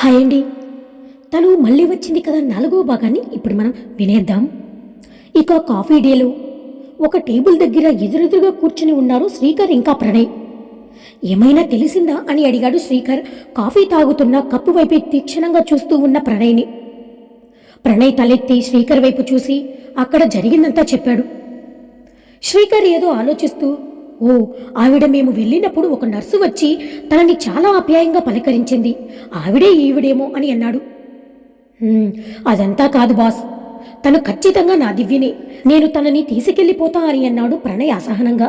Hi అండి తను మళ్ళీ వచ్చింది కదా నాలుగో భాగాన్ని? ఇప్పుడు మనం వినేద్దాం. ఇక కాఫీ డేలో ఒక టేబుల్ దగ్గర ఎదురెదురుగా కూర్చుని ఉన్నారు శ్రీకర్ ఇంకా ప్రణయ్. ఏమైనా తెలిసిందా అని అడిగాడు శ్రీకర్ కాఫీ తాగుతున్న కప్పు వైపు తీక్షణంగా చూస్తూ ఉన్న ప్రణయ్ని. ప్రణయ్ తలెత్తి శ్రీకర్ వైపు చూసి అక్కడ జరిగిందంతా చెప్పాడు. శ్రీకర్ ఏదో ఆలోచిస్తూ ఓ ఆవిడ మేము వెళ్ళినప్పుడు ఒక నర్సు వచ్చి తనని చాలా ఆప్యాయంగా పలకరించింది. ఆవిడే ఈవిడేమో అని అన్నాడు. అదంతా కాదు బాస్. తను ఖచ్చితంగా నా దివ్యనే. నేను తనని తీసుకెళ్ళిపోతా అని అన్నాడు ప్రణయ్ అసహనంగా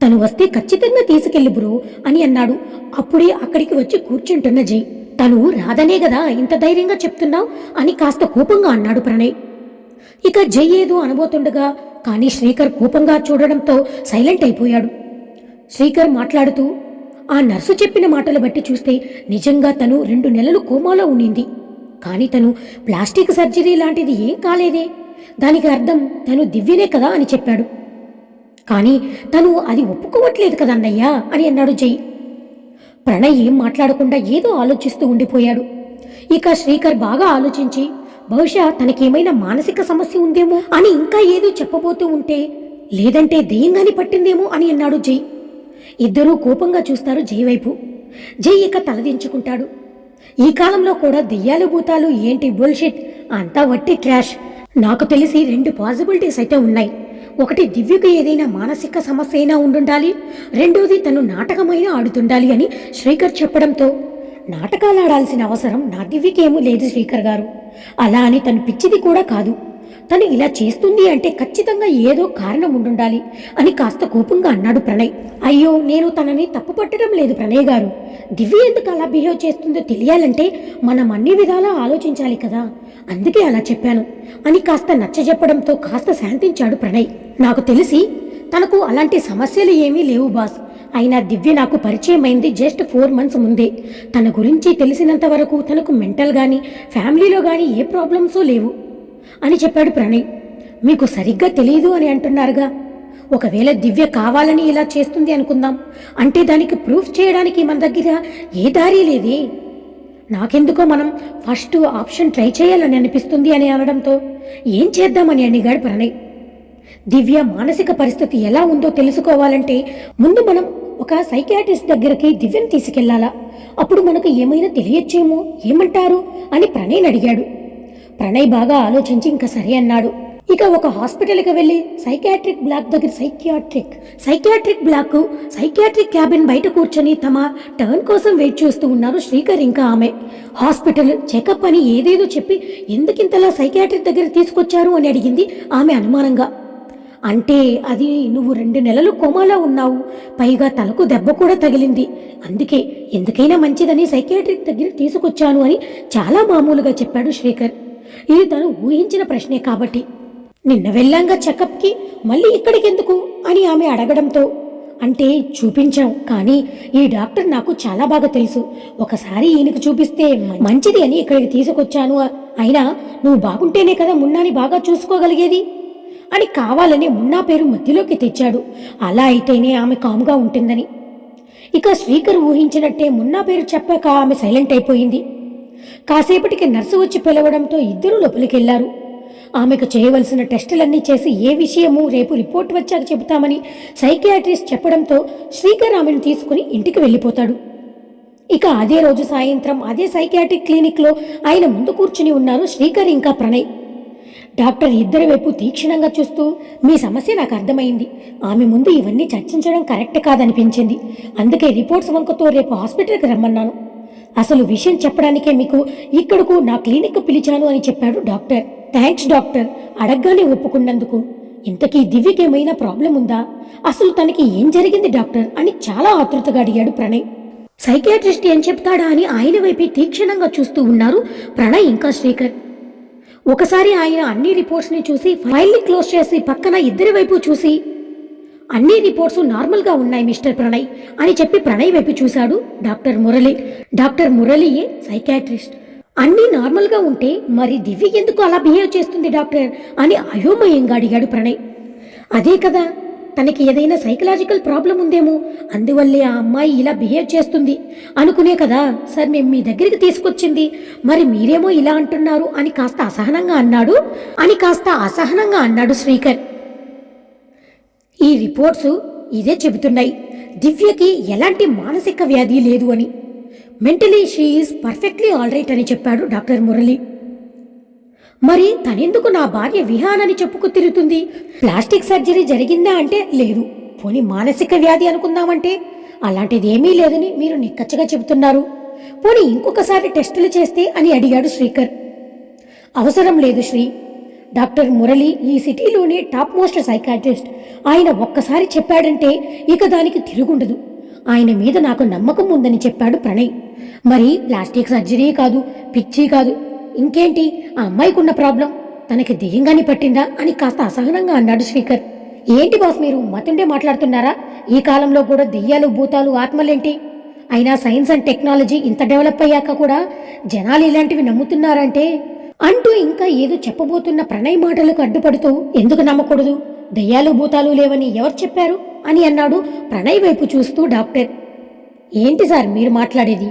తను వస్తే ఖచ్చితంగా తీసుకెళ్ళి బ్రో అని అన్నాడు. అప్పుడే అక్కడికి వచ్చి కూర్చుంటున్న జై. తను రాదనే కదా ఇంత ధైర్యంగా చెప్తున్నావు అని కాస్త కోపంగా అన్నాడు ప్రణయ్. ఇక జై ఏదో అనబోతుండగా కానీ శ్రీకర్ కోపంగా చూడడంతో సైలెంట్ అయిపోయాడు. శ్రీకర్ మాట్లాడుతూ ఆ నర్సు చెప్పిన మాటలు బట్టి చూస్తే నిజంగా తను రెండు నెలలు కోమాలో ఉండింది. కానీ తను ప్లాస్టిక్ సర్జరీ లాంటిది ఏం కాలేదే? దానికి అర్థం తను దివ్యనే కదా అని చెప్పాడు. కానీ తను అది ఒప్పుకోవట్లేదు కదా అని అన్నాడు జై. ప్రణయ్ ఏం మాట్లాడకుండా ఏదో ఆలోచిస్తూ ఉండిపోయాడు. ఇక శ్రీకర్ బాగా ఆలోచించి బహుశా తనకేమైనా మానసిక సమస్య ఉందేమో అని ఇంకా ఏదో చెప్పబోతూ ఉంటే లేదంటే దెయ్యంగాని పట్టిందేమో అని అన్నాడు జై. ఇద్దరూ కోపంగా చూస్తారు జై వైపు. జై ఇక తలదించుకుంటాడు ఈ కాలంలో కూడా దెయ్యాలు భూతాలు ఏంటి బుల్షిట్? అంతా వట్టి క్రాష్ నాకు తెలిసి రెండు పాసిబిలిటీస్ అయితే ఉన్నాయి. ఒకటి దివ్యకు ఏదైనా మానసిక సమస్య అయినా ఉండుండాలి రెండోది తను నాటకమైనా ఆడుతుండాలి అని శ్రీకర్ చెప్పడంతో నాటకాలు ఆడాల్సిన అవసరం నా దివ్యకేమూ లేదు శ్రీకర్ గారు. అలా అని తను పిచ్చిది కూడా కాదు. తను ఇలా చేస్తుంది అంటే ఖచ్చితంగా ఏదో కారణం ఉండుండాలి అని కాస్త కోపంగా అన్నాడు ప్రణయ్. అయ్యో నేను తనని తప్పు పట్టడం లేదు ప్రణయ్ గారు. దివ్య ఎందుకు అలా బిహేవ్ చేస్తుందో తెలియాలంటే మనం అన్ని విధాలా ఆలోచించాలి కదా. అందుకే అలా చెప్పాను. అని కాస్త నచ్చజెప్పడంతో కాస్త శాంతించాడు ప్రణయ్. నాకు తెలిసి తనకు అలాంటి సమస్యలు ఏమీ లేవు బాస్. అయినా దివ్య నాకు పరిచయం అయింది జస్ట్ ఫోర్ మంత్స్ ముందే. తన గురించి తెలిసినంత వరకు తనకు మెంటల్ కానీ ఫ్యామిలీలో కానీ ఏ ప్రాబ్లమ్స్ లేవు అని చెప్పాడు ప్రణయ్. మీకు సరిగ్గా తెలియదు అని అంటున్నారుగా. ఒకవేళ దివ్య కావాలని ఇలా చేస్తుంది అనుకుందాం. అంటే దానికి ప్రూఫ్ చేయడానికి మన దగ్గర ఏ దారి లేదే. నాకెందుకో మనం ఫస్ట్ ఆప్షన్ ట్రై చేయాలని అనిపిస్తుంది అని అనడంతో ఏం చేద్దామని అడిగాడు ప్రణయ్. దివ్య మానసిక పరిస్థితి ఎలా ఉందో తెలుసుకోవాలంటే ముందు మనం ఒక సైకియాట్రిస్ట్ దగ్గరికి దివ్యను తీసుకెళ్ళాలా? అప్పుడు మనకు ఏమైనా తెలియచ్చేమో? ఏమంటారు? అని ప్రణయ్ని అడిగాడు. ప్రణయ్ బాగా ఆలోచించి ఇంకా సరే అన్నాడు. ఇక ఒక హాస్పిటల్కి వెళ్ళి సైకియాట్రిక్ బ్లాక్ దగ్గర psychiatric psychiatric block psychiatric cabin బయట కూర్చొని తమ టర్న్ కోసం వెయిట్ చేస్తూ ఉన్నారు శ్రీకర్ ఇంకా ఆమె. హాస్పిటల్ చెకప్ అని ఏదేదో చెప్పి ఎందుకింతలా సైకియాట్రిక్ దగ్గర తీసుకొచ్చారు అని అడిగింది ఆమె అనుమానంగా. అంటే అది నువ్వు రెండు నెలలు కోమాలో ఉన్నావు. పైగా తలకు దెబ్బ కూడా తగిలింది. అందుకే ఎందుకైనా మంచిదని సైకియాట్రిక్ దగ్గర తీసుకొచ్చాను అని చాలా మామూలుగా చెప్పాడు శ్రీకర్. ఇది తను ఊహించిన ప్రశ్నే కాబట్టి. నిన్న వెళ్ళాంగా చెకప్కి మళ్ళీ ఇక్కడికి ఎందుకు అని ఆమె అడగడంతో. అంటే చూపించాం కానీ ఈ డాక్టర్ నాకు చాలా బాగా తెలుసు. ఒకసారి ఈయనకు చూపిస్తే మంచిది అని ఇక్కడికి తీసుకొచ్చాను. అయినా నువ్వు బాగుంటేనే కదా మున్నాని బాగా చూసుకోగలిగేది? అని కావాలని మున్నా పేరు మధ్యలోకి తెచ్చాడు. అలా అయితేనే ఆమె కాముగా ఉంటుందని. ఇక శ్రీకర్ ఊహించినట్టే మున్నా పేరు చెప్పాక ఆమె సైలెంట్ అయిపోయింది. కాసేపటికి నర్సు వచ్చి పిలవడంతో ఇద్దరూ లోపలికెళ్ళారు. ఆమెకు చేయవలసిన టెస్టులన్నీ చేసి ఏ విషయము రేపు రిపోర్ట్ వచ్చాక చెబుతామని సైకియాట్రిస్ట్ చెప్పడంతో శ్రీకర్ ఆమెను తీసుకుని ఇంటికి వెళ్ళిపోతాడు. ఇక అదే రోజు సాయంత్రం అదే సైకియాట్రిక్ క్లినిక్లో ఆయన ముందు కూర్చుని ఉన్నారు శ్రీకర్ ఇంకా ప్రణయ్. డాక్టర్ ఇద్దరి వైపు తీక్షణంగా చూస్తూ మీ సమస్య నాకు అర్థమైంది. ఆమె ముందు ఇవన్నీ చర్చించడం కరెక్ట్ కాదనిపించింది. అందుకే రిపోర్ట్స్ వంకతో రేపు హాస్పిటల్కి రమ్మన్నాను. అసలు విషయం చెప్పడానికే మీకు ఇక్కడకు నా క్లినిక్ పిలిచాను అని చెప్పాడు డాక్టర్. Thanks doctor. అడగ్గానే ఒప్పుకున్నందుకు. ఇంతకీ దివ్యకేమైనా ప్రాబ్లం ఉందా? అసలు తనకి ఏం జరిగింది డాక్టర్? అని చాలా ఆతృతగా అడిగాడు ప్రణయ్. సైకియాట్రిస్ట్ ఏం చెప్తాడా? అని ఆయన వైపే తీక్షణంగా చూస్తూ ఉన్నారు ప్రణయ్ ఇంకా శ్రీకర్. ఒకసారి ఆయన అన్ని రిపోర్ట్స్ని చూసి ఫైల్ని క్లోజ్ చేసి పక్కన ఇద్దరి వైపు చూసి అన్ని రిపోర్ట్స్ నార్మల్గా ఉన్నాయి మిస్టర్ ప్రణయ్ అని చెప్పి ప్రణయ్ వైపు చూశాడు డాక్టర్ మురళి. డాక్టర్ మురళియే సైకాట్రిస్ట్. అన్నీ నార్మల్గా ఉంటే మరి దివ్య ఎందుకు అలా బిహేవ్ చేస్తుంది డాక్టర్? అని అయోమయంగా అడిగాడు ప్రణయ్. అదే కదా తనకి ఏదైనా సైకలాజికల్ ప్రాబ్లం ఉందేమో అందువల్లే ఆ అమ్మాయి ఇలా బిహేవ్ చేస్తుంది. అనుకునే కదా సార్ మేము మీ దగ్గరికి తీసుకొచ్చింది. మరి మీరేమో ఇలా అంటున్నారు అని కాస్త అసహనంగా అన్నాడు. అని కాస్త అసహనంగా అన్నాడు శ్రీకర్. ఈ రిపోర్ట్స్ ఇదే చెబుతున్నాయి. దివ్యకి ఎలాంటి మానసిక వ్యాధి లేదు అని. Mentally she is perfectly alright అని చెప్పాడు డాక్టర్ మురళి. మరి తనెందుకు నా భార్య విహానని చెప్పుకు తిరుగుతుంది? ప్లాస్టిక్ సర్జరీ జరిగిందా అంటే లేదు. పోనీ మానసిక వ్యాధి అనుకుందామంటే? అలాంటిది ఏమీ లేదని మీరు నిక్కచ్చగా చెబుతున్నారు. పోనీ ఇంకొకసారి టెస్టులు చేస్తే అని అడిగాడు శ్రీకర్. అవసరం లేదు శ్రీ. డాక్టర్ మురళి ఈ సిటీలోనే టాప్ మోస్ట్ సైకాట్రిస్ట్. ఆయన ఒక్కసారి చెప్పాడంటే ఇక దానికి తిరుగుండదు. ఆయన మీద నాకు నమ్మకం ఉందని చెప్పాడు ప్రణయ్. మరి ప్లాస్టిక్ సర్జరీ కాదు పిచ్చి కాదు ఇంకేంటి? ఆ అమ్మాయికున్న ప్రాబ్లం. తనకి దెయ్యంగాని పట్టిందా? అని కాస్త అసహనంగా అన్నాడు శ్రీకర్. ఏంటి బాస్ మీరు మతుండే మాట్లాడుతున్నారా? ఈ కాలంలో కూడా దెయ్యాలు భూతాలు ఆత్మలేంటి? అయినా సైన్స్ అండ్ టెక్నాలజీ ఇంత డెవలప్ అయ్యాక కూడా జనాలు ఇలాంటివి నమ్ముతున్నారంటే? అంటూ ఇంకా ఏదో చెప్పబోతున్న ప్రణయ్ మాటలకు అడ్డుపడుతూ ఎందుకు నమ్మకూడదు? దయ్యాలు భూతాలు లేవని ఎవరు చెప్పారు? అని అన్నాడు ప్రణయ్ వైపు చూస్తూ డాక్టర్. ఏంటి సార్ మీరు మాట్లాడేది?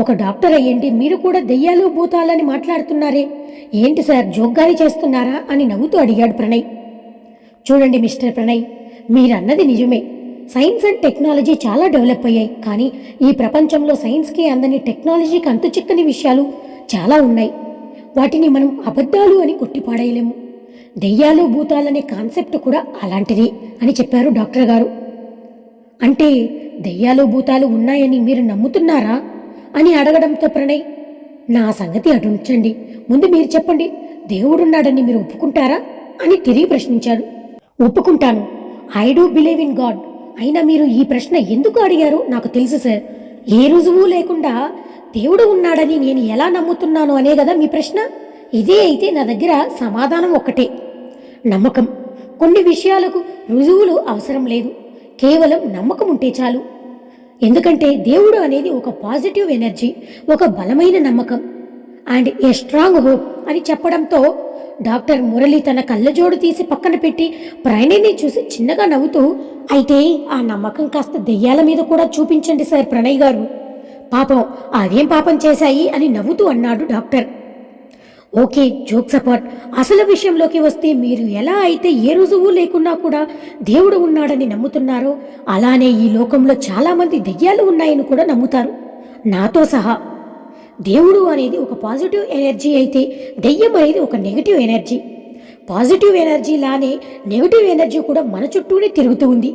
ఒక డాక్టర్ అయ్యండి మీరు కూడా దెయ్యాలు భూతాలని మాట్లాడుతున్నారే. ఏంటి సార్ జోగ్గారి చేస్తున్నారా అని నవ్వుతూ అడిగాడు ప్రణయ్. చూడండి మిస్టర్ ప్రణయ్ మీరన్నది నిజమే. సైన్స్ అండ్ టెక్నాలజీ చాలా డెవలప్ అయ్యాయి కానీ ఈ ప్రపంచంలో సైన్స్కి అందని టెక్నాలజీకి అంతు చిక్కని విషయాలు చాలా ఉన్నాయి. వాటిని మనం అబద్ధాలు అని కొట్టిపాడేయలేము. దెయ్యాలు భూతాలనే కాన్సెప్ట్ కూడా అలాంటిది అని చెప్పారు డాక్టర్ గారు. అంటే దెయ్యాలు భూతాలు ఉన్నాయని మీరు నమ్ముతున్నారా? అని అడగడంతో ప్రణయ్ నా సంగతి అటుంచండి. ముందు మీరు చెప్పండి దేవుడున్నాడని మీరు ఒప్పుకుంటారా? అని తిరిగి ప్రశ్నించాడు. ఒప్పుకుంటాను. I do believe in God అయినా మీరు ఈ ప్రశ్న ఎందుకు అడిగారో? నాకు తెలుసు సార్ ఏ రుజువు లేకుండా దేవుడు ఉన్నాడని నేను ఎలా నమ్ముతున్నాను అనే కదా మీ ప్రశ్న? ఇదే అయితే నా దగ్గర సమాధానం ఒక్కటే. నమ్మకం. కొన్ని విషయాలకు రుజువులు అవసరం లేదు. కేవలం నమ్మకం ఉంటే చాలు. ఎందుకంటే దేవుడు అనేది ఒక పాజిటివ్ ఎనర్జీ ఒక బలమైన నమ్మకం. అండ్ ఏ స్ట్రాంగ్ హోప్ అని చెప్పడంతో డాక్టర్ మురళి తన కళ్ళజోడు తీసి పక్కన పెట్టి ప్రణయ్ని చూసి చిన్నగా నవ్వుతూ అయితే ఆ నమ్మకం కాస్త దెయ్యాల మీద కూడా చూపించండి సార్ ప్రణయ్ గారు. పాపం అదేం పాపం చేశాయి? అని నవ్వుతూ అన్నాడు డాక్టర్. Okay jokes apart. అసలు విషయంలోకి వస్తే మీరు ఎలా అయితే ఏ రుజువు లేకున్నా కూడా దేవుడు ఉన్నాడని నమ్ముతున్నారో అలానే ఈ లోకంలో చాలామంది దెయ్యాలు ఉన్నాయని కూడా నమ్ముతారు. నాతో సహా. దేవుడు అనేది ఒక పాజిటివ్ ఎనర్జీ అయితే దెయ్యం అనేది ఒక నెగిటివ్ ఎనర్జీ. పాజిటివ్ ఎనర్జీ లానే నెగిటివ్ ఎనర్జీ కూడా మన చుట్టూనే తిరుగుతూ ఉంది.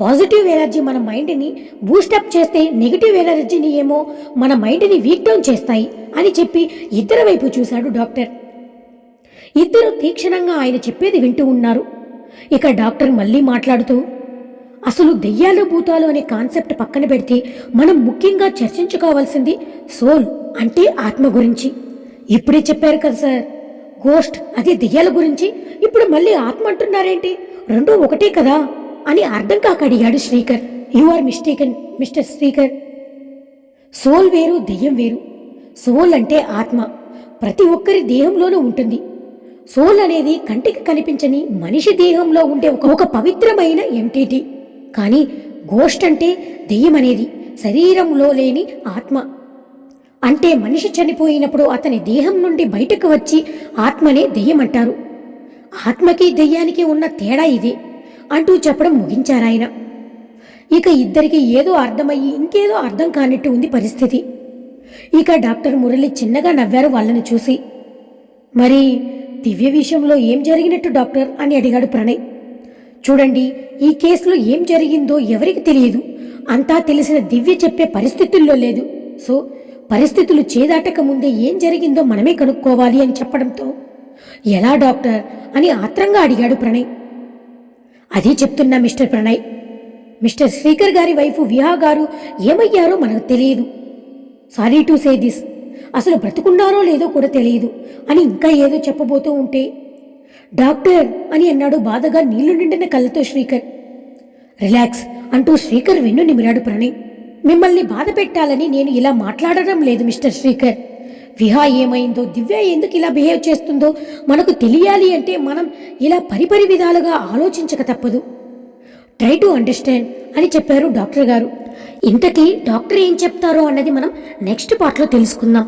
పాజిటివ్ ఎనర్జీ మన మైండ్ని బూస్టప్ చేస్తే నెగిటివ్ ఎనర్జీని ఏమో మన మైండ్ని వీక్ డౌన్ చేస్తాయి. అని చెప్పి ఇద్దరి వైపు చూశాడు డాక్టర్. ఇద్దరు తీక్షణంగా ఆయన చెప్పేది వింటూ ఉన్నారు. ఇక డాక్టర్ మళ్ళీ మాట్లాడుతూ అసలు దెయ్యాలు భూతాలు అనే కాన్సెప్ట్ పక్కన పెడితే మనం ముఖ్యంగా చర్చించుకోవాల్సింది సోల్ అంటే ఆత్మ గురించి. ఇప్పుడే చెప్పారు కదా సార్ గోస్ట్ అది దెయ్యాల గురించి. ఇప్పుడు మళ్ళీ ఆత్మ అంటున్నారేంటి? రెండూ ఒకటే కదా? అని అర్థం కాక అడిగాడు Srikar. You are mistaken mister Srikar. Soul వేరు దెయ్యం వేరు. సోల్ అంటే ఆత్మ. ప్రతి ఒక్కరి దేహంలోనూ ఉంటుంది. సోల్ అనేది కంటికి కనిపించని మనిషి దేహంలో ఉండే ఒక పవిత్రమైన ఎంటిటీ. కానీ గోష్ట్ అంటే దెయ్యం అనేది శరీరంలో లేని ఆత్మ. అంటే మనిషి చనిపోయినప్పుడు అతని దేహం నుండి బయటకు వచ్చి ఆత్మనే దెయ్యం అంటారు. ఆత్మకి దెయ్యానికి ఉన్న తేడా ఇదే అంటూ చెప్పడం ముగించారాయన. ఇక ఇద్దరికి ఏదో అర్థమయ్యి ఇంకేదో అర్థం కానట్టు ఉంది పరిస్థితి. ఇక డాక్టర్ మురళి చిన్నగా నవ్వారు వాళ్ళని చూసి. మరి దివ్య విషయంలో ఏం జరిగినట్టు డాక్టర్? అని అడిగాడు ప్రణయ్. చూడండి ఈ కేసులో ఏం జరిగిందో ఎవరికి తెలియదు. అంతా తెలిసిన దివ్య చెప్పే పరిస్థితుల్లో లేదు. సో పరిస్థితులు చేదాటక ముందే ఏం జరిగిందో మనమే కనుక్కోవాలి అని చెప్పడంతో. ఎలా డాక్టర్? అని ఆత్రంగా అడిగాడు ప్రణయ్. అదే చెప్తున్నా మిస్టర్ ప్రణయ్. మిస్టర్ శ్రీకర్ గారి వైఫ్ విహా గారు ఏమయ్యారో మనకు తెలియదు. Sorry to say this. అసలు బ్రతుకున్నారో లేదో కూడా తెలియదు. అని ఇంకా ఏదో చెప్పబోతూ ఉంటే డాక్టర్ అని అన్నాడు బాధగా నీళ్ళు నిండిన కళ్ళతో శ్రీకర్. రిలాక్స్ అంటూ శ్రీకర్ వెన్ను నిమిరాడు ప్రణయ్. మిమ్మల్ని బాధ పెట్టాలని నేను ఇలా మాట్లాడడం లేదు మిస్టర్ శ్రీకర్. విహా ఏమైందో దివ్య ఎందుకు ఇలా బిహేవ్ చేస్తుందో మనకు తెలియాలి అంటే మనం ఇలా పరిపరి విధాలుగా ఆలోచించక తప్పదు. ట్రై టు అండర్స్టాండ్ అని చెప్పారు డాక్టర్ గారు. ఇంతకీ డాక్టర్ ఏం చెప్తారో అన్నది మనం నెక్స్ట్ పార్ట్లో తెలుసుకుందాం.